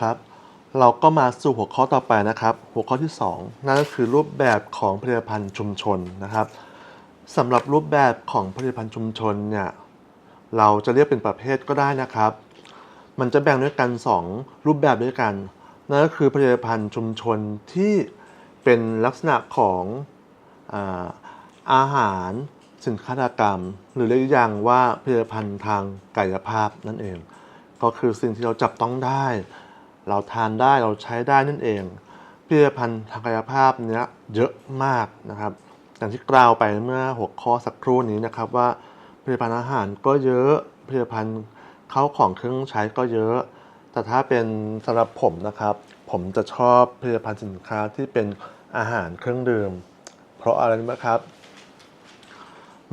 ครับ เราก็มาสู่หัวข้อต่อไปนะครับ หัวข้อที่ 2 นั่นก็คือรูปแบบของผลิตภัณฑ์ชุมชนนะครับสำหรับรูปแบบของผลิตภัณฑ์ชุมชนเนี่ยเราจะเรียกเป็นประเภทก็ได้นะครับ มันจะแบ่งด้วยกัน 2 รูปแบบด้วยกันนั่นก็คือผลิตภัณฑ์ชุมชนที่เป็นลักษณะของอาอาหารสินค้าตสาหกรรม หรือเรียกอีกอย่างว่าผลิตภัณฑ์ทางกายภาพนั่นเอง ก็คือสิ่งที่เราจับต้องได้ เราทานได้เราใช้ได้นั่นเองผลิตภัณฑ์ทางกายภาพเนี้ยเยอะมากนะครับอย่างที่กล่าวไปเมื่อหัวข้อสักครู่นี้นะครับว่าผลิตภัณฑ์อาหารก็เยอะผลิตภัณฑ์เข้าของเครื่องใช้ก็เยอะ แต่ถ้าเป็นสำหรับผมนะครับ ผมจะชอบผลิตภัณฑ์สินค้าที่เป็นอาหารเครื่องดื่ม เพราะอะไรไหมครับ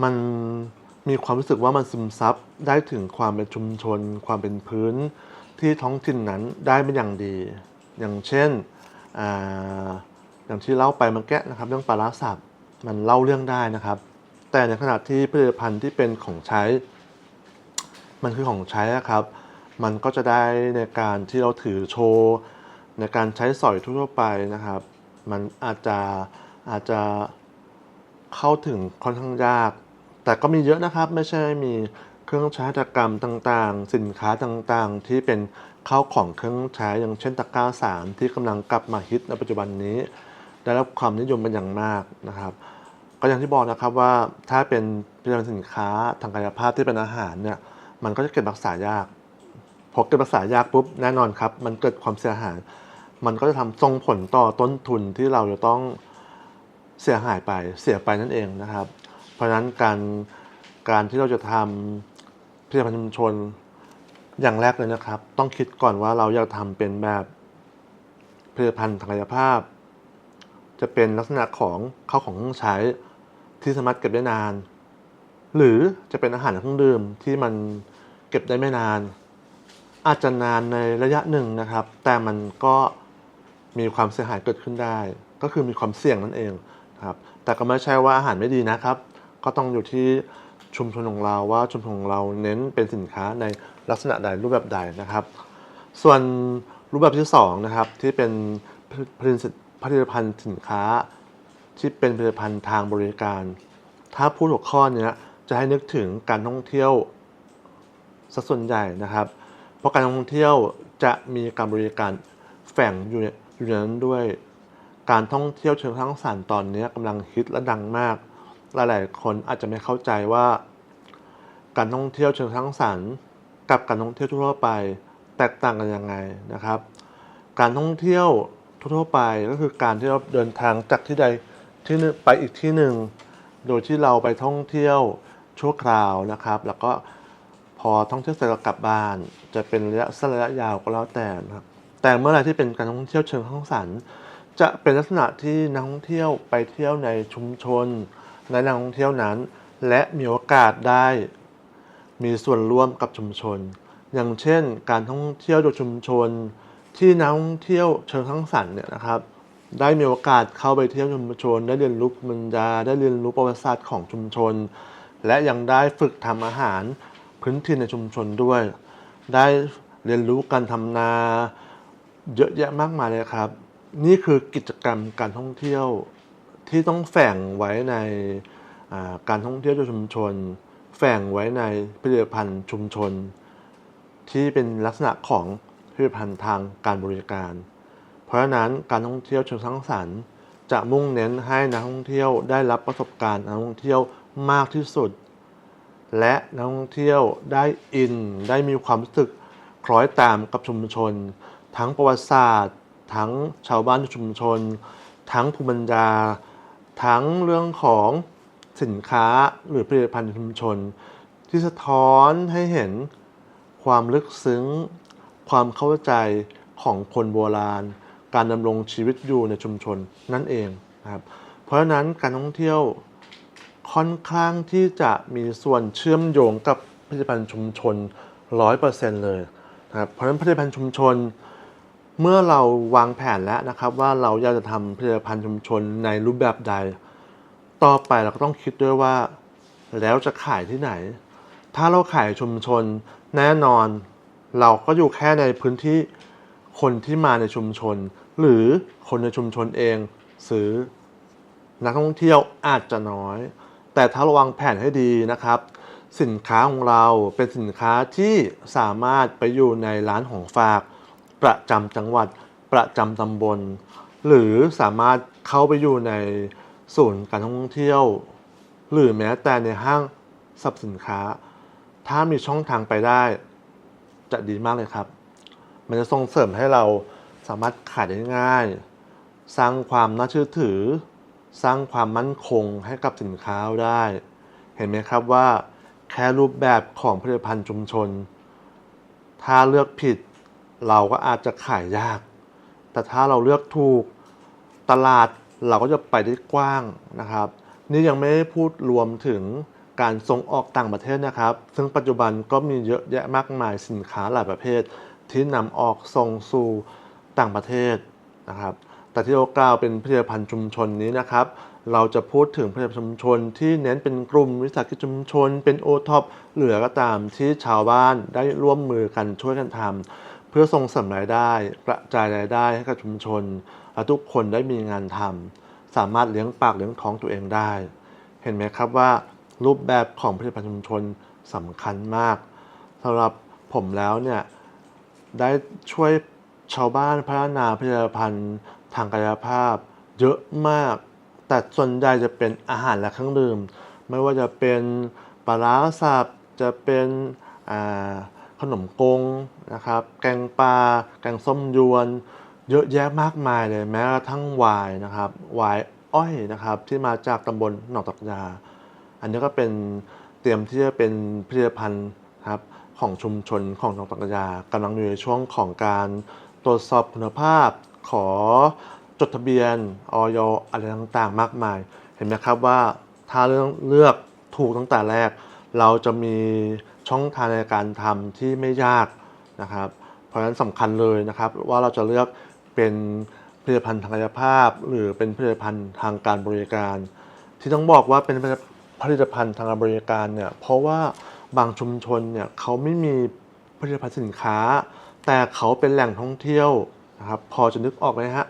มันมีความรู้สึกว่ามันซึมซับได้ถึงความเป็นชุมชน ความเป็นพื้น ที่ท้องถิ่นนั้นได้เป็นอย่างดี อย่างเช่นออย่างที่เล่าไปเมื่อกี้นะครับเรื่องปลาร้าสับมันเล่าเรื่องได้นะครับ แต่ในขณะที่ผลิตภัณฑ์ที่เป็นของใช้ มันคือของใช้อะครับ มันก็จะได้ในการที่เราถือโชว์ในการใช้สอยทั่วไปนะครับ มันอาจจะอาจจะเข้าถึงค่อนข้างยาก แต่ก็มีเยอะนะครับ ไม่ใช่มี เครื่องใช้ตกรรมต่างๆ สินค้าต่างๆ ที่เป็นข้าของเครื่องใช้อย่างเช่นตะกร้าสามที่กำลังกลับมาฮิตในปัจจุบันนี้ ได้รับความนิยมเป็นอย่างมากนะครับ ก็อย่างที่บอกนะครับว่าถ้าเป็นผลิตภัณฑ์สินค้าทางกายภาพที่เป็นอาหารเนี่ยมันก็จะเก็บรักษายากพอเก็บรักษายากปุ๊บแน่นอนครับ มันเกิดความเสียหาย มันก็จะทำส่งผลต่อต้นทุนที่เราจะต้องเสียหายไปเสียไปนั่นเองนะครับ เพราะฉะนั้นการการที่เราจะทำ ผลิตภัณฑ์ชุมชนอย่างแรกเลยนะครับ ต้องคิดก่อนว่าเราอยากทำเป็นแบบผลิตภัณฑ์ทางกายภาพ จะเป็นลักษณะของเข้าของเครื่องใช้ที่สามารถเก็บได้นาน หรือจะเป็นอาหารและเครื่องดื่มที่มันเก็บได้ไม่นาน อาจจะนานในระยะหนึ่งนะครับ แต่มันก็มีความเสียหายเกิดขึ้นได้ ก็คือมีความเสี่ยงนั่นเองครับแต่ก็ไม่ใช่ว่าอาหารไม่ดีนะครับ ก็ต้องอยู่ที่ ชุมชนของเราว่าชุมชนของเราเน้นเป็นสินค้าในลักษณะใดรูปแบบใดนะครับ ส่วนรูปแบบที่สองนะครับที่เป็นผลิตผลิตภัณฑ์สินค้า ที่เป็นผลิตภัณฑ์ทางบริการ ถ้าพูดหัวข้อเนี้ยจะให้นึกถึงการท่องเที่ยวสัส่วนใหญ่นะครับ เพราะการท่องเที่ยวจะมีการบริการแฝงอยู่ในอยู่ในนั้นด้วย การท่องเที่ยวเชิงสร้างสรรค์ตอนนี้กำลังฮิตและดังมาก หลายๆคนอาจจะไม่เข้าใจว่า การท่องเที่ยวเชิงสร้างสรรค์ กับการท่องเที่ยวทั่วไป แตกต่างกันยังไงนะครับ การท่องเที่ยวทั่วไปก็คือการที่เราเดินทางจากที่ใดที่หนึ่งไปอีกที่หนึ่ง โดยที่เราไปท่องเที่ยวชั่วคราวนะครับ แล้วก็พอท่องเที่ยวเสร็จเรากลับบ้าน จะเป็นระยะสั้นระยะยาวก็แล้วแต่นะครับ แต่เมื่อไรที่เป็นการท่องเที่ยวเชิงสร้างสรรค์ จะเป็นลักษณะที่นักท่องเที่ยวไปเที่ยวในชุมชน ในนักท่องเที่ยวนั้น และมีโอกาสได้ มีส่วนร่วมกับชุมชน อย่างเช่น การท่องเที่ยวโดยชุมชน ที่นักท่องเที่ยวเชิงสร้งสรรเนี่ยนะครับ ได้มีโอกาสเข้าไปเที่ยวชุมชน ได้เรียนรู้มัญญาได้เรียนรู้ประวัติศาสตร์ของชุมชน และยังได้ฝึกทำอาหารพื้นถิ่ในชุมชนด้วย ได้เรียนรู้การทำนา เยอะแยะมากมายเลยครับ นี่คือกิจกรรมการท่องเที่ยว ที่ต้องแฝงไว้ในการท่องเที่ยวชุมชน แฝงไว้ในผลิตภัณฑ์ชุมชน ที่เป็นลักษณะของผลิตภัณฑ์ทางการบริการ เพราะฉะนั้นการท่องเที่ยวเชิงสร้างสรรค์ จะมุ่งเน้นให้นักท่องเที่ยวได้รับประสบการณ์นักท่องเที่ยวมากที่สุด และนักท่องเที่ยวได้อินได้มีความรู้สึกคล้อยตามกับชุมชน ทั้งประวัติศาสตร์ ทั้งชาวบ้านชุมชน ทั้งภูมิปัญญา ทั้งเรื่องของสินค้าหรือผลิตภัณฑ์ชุมชน ที่สะท้อนให้เห็นความลึกซึ้ง ความเข้าใจของคนโบราณ การดำรงชีวิตอยู่ในชุมชนนั่นเองนะครับเพราะฉะนั้นการท่องเที่ยวค่อนข้างที่จะมีส่วนเชื่อมโยงกับผลิตภัณฑ์ชุมชน 100%เลยนะครับเพราะฉะนั้นผลิตภัณฑ์ชุมชน เมื่อเราวางแผนแล้วนะครับ ว่าเราอยากจะทำผลิตภัณฑ์ชุมชนในรูปแบบใด ต่อไปเราก็ต้องคิดด้วยว่า แล้วจะขายที่ไหน ถ้าเราขายชุมชนแน่นอน เราก็อยู่แค่ในพื้นที่คนที่มาในชุมชน หรือคนในชุมชนเองซื้อนักท่องเที่ยวอาจจะน้อย แต่ถ้าระวังแผนให้ดีนะครับ สินค้าของเราเป็นสินค้าที่สามารถไปอยู่ในร้านของฝาก ประจำจังหวัดประจำตำบล หรือสามารถเข้าไปอยู่ในศูนย์การท่องเที่ยว หรือแม้แต่ในห้างสรรพสินค้า ถ้ามีช่องทางไปได้ จะดีมากเลยครับ มันจะส่งเสริมให้เราสามารถขายได้ง่าย สร้างความน่าเชื่อถือ สร้างความมั่นคงให้กับสินค้าได้ เห็นไหมครับว่า แค่รูปแบบของผลิตภัณฑ์ชุมชน ถ้าเลือกผิด เราก็อาจจะขายยาก แต่ถ้าเราเลือกถูกตลาดเราก็จะไปได้กว้างนะครับ นี่ยังไม่ได้พูดรวมถึงการส่งออกต่างประเทศนะครับ ซึ่งปัจจุบันก็มีเยอะแยะมากมายสินค้าหลายประเภท ที่นำออกส่งสู่ต่างประเทศนะครับ แต่ที่เรากล่าวเป็นผลิตภัณฑ์ชุมชนนี้นะครับ เราจะพูดถึงผลิตภัณฑ์ชุมชนที่เน้นเป็นกลุ่มวิสาหกิจชุมชน เป็นโอท็อปเหลือก็ตามที่ชาวบ้านได้ร่วมมือกันช่วยกันทำ เพื่อส่งเสริมรายได้ กระจายรายได้ให้กับชุมชน และทุกคนได้มีงานทำสามารถเลี้ยงปากเลี้ยงท้องตัวเองได้ เห็นไหมครับว่า รูปแบบของผลิตภัณฑ์ชุมชนสำคัญมากสำหรับผมแล้วเนี่ยได้ช่วยชาวบ้านพัฒนาผลิตภัณฑ์ทางกายภาพ เยอะมาก แต่ส่วนใหญ่จะเป็นอาหารและเครื่องดื่ม ไม่ว่าจะเป็นปลาร้าสับจะเป็นอ่า ขนมกงนะครับ แกงปลา แกงส้มยวน เยอะแยะมากมายเลยแม้กระทั่งวายนะครับวายอ้อยนะครับที่มาจากตำบลหนองตักยา อันนี้ก็เป็นเตรียมที่จะเป็นผลิตภัณฑ์ครับของชุมชนของหนองตักยากำลังอยู่ในช่วงของการตรวจสอบคุณภาพ ขอจดทะเบียนออยอะไรต่างๆ มากมาย เห็นไหมครับว่าถ้าเรื่องเลือกถูกตั้งแต่แรก เราจะมี ช่องทางในการทำที่ไม่ยากนะครับ เพราะฉะนั้นสำคัญเลยนะครับ ว่าเราจะเลือกเป็นผลิตภัณฑ์ทางกายภาพ หรือเป็นผลิตภัณฑ์ทางการบริการ ที่ต้องบอกว่าเป็นผลิตภัณฑ์ทางการบริการเนี่ยเพราะว่าบางชุมชนเนี่ยเขาไม่มีผลิตภัณฑ์สินค้า แต่เขาเป็นแหล่งท่องเที่ยวนะครับพอจะนึกออกไหมฮะ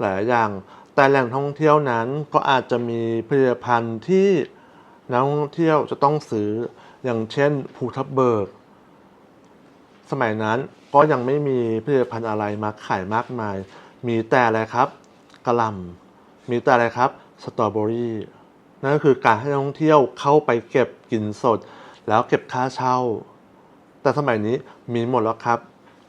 หลายอย่างแต่แหล่งท่องเที่ยวนั้นก็อาจจะมีผลิตภัณฑ์ที่นักท่องเที่ยวจะต้องซื้อ อย่างเช่นภูทับเบิก สมัยนั้นก็ยังไม่มีผลิตภัณฑ์อะไรมาขายมากมาย มีแต่อะไรครับกระลำมีแต่อะไรครับสตรอเบอรี่นั่นก็คือการให้นักท่องเที่ยวเข้าไปเก็บกินสด แล้วเก็บค่าเช่า แต่สมัยนี้มีหมดแล้วครับ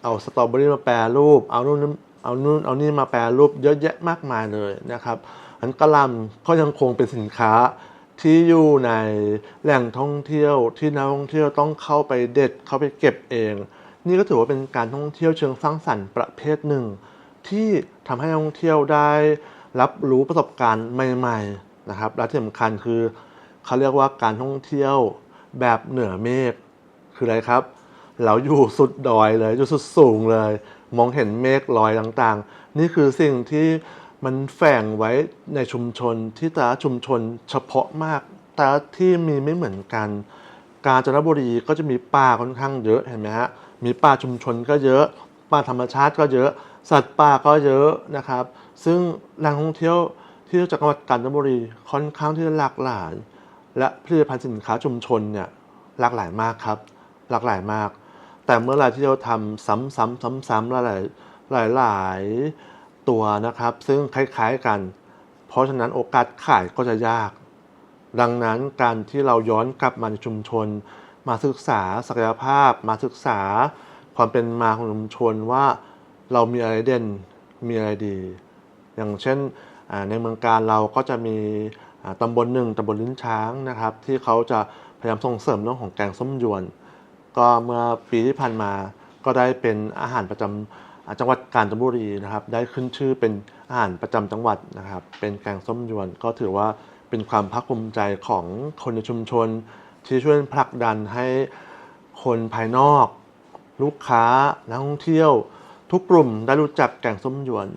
เอาสตรอเบอรี่มาแปรรูป เอานู่นเอานู่นเอานี่มาแปรรูปเยอะแยะมากมายเลยนะครับอันกะลำก็ยังคงเป็นสินค้า ที่อยู่ในแหล่งท่องเที่ยวที่นักท่องเที่ยวต้องเข้าไปเด็ดเข้าไปเก็บเอง นี่ก็ถือว่าเป็นการท่องเที่ยวเชิงสร้างสรรค์ประเภทหนึ่ง ที่ทำให้นักท่องเที่ยวได้รับรู้ประสบการณ์ใหม่ๆนะครับและที่สำคัญคือเขาเรียกว่าการท่องเที่ยวแบบเหนือเมฆคืออะไรครับ เราอยู่สุดดอยเลยอยู่สุดสูงเลย มองเห็นเมฆลอยต่างๆ นี่คือสิ่งที่ มันแฝงไว้ในชุมชนที่แต่ละชุมชนเฉพาะมาก แต่ที่มีไม่เหมือนกัน กาญจนบุรีก็จะมีป่าค่อนข้างเยอะเห็นไหมฮะ มีป่าชุมชนก็เยอะ ป่าธรรมชาติก็เยอะ สัตว์ป่าก็เยอะนะครับ ซึ่งแหล่งท่องเที่ยวที่จังหวัดกาญจนบุรีค่อนข้างที่จะหลากหลาย และผลิตภัณฑ์สินค้าชุมชนเนี่ยหลากหลายมากครับ หลากหลายมาก แต่เมื่อไรที่เราทำซ้ำๆซ้ำๆหลายหลายหลาย ตัวนะครับ ซึ่งคล้ายๆกัน เพราะฉะนั้นโอกาสขายก็จะยาก ดังนั้นการที่เราย้อนกลับมาในชุมชน มาศึกษาศักยภาพ มาศึกษา ความเป็นมาของชุมชนว่าเรามีอะไรเด่นมีอะไรดี อย่างเช่นในเมืองการเราก็จะมีตำบลหนึ่งตำบลลิ้นช้างนะครับ ที่เขาจะพยายามส่งเสริมเรื่องของแกงส้มยวน ก็เมื่อปีที่ผ่านมาก็ได้เป็นอาหารประจำ จังหวัดกาญจนบุรีนะครับ ได้ขึ้นชื่อเป็นอาหารประจำจังหวัดนะครับ เป็นแกงส้มยวน ก็ถือว่าเป็นความภาคภูมิใจของคนในชุมชน ที่ช่วยผลักดันให้คนภายนอก ลูกค้านักท่องเที่ยว ทุกกลุ่มได้รู้จักแกงส้มยวน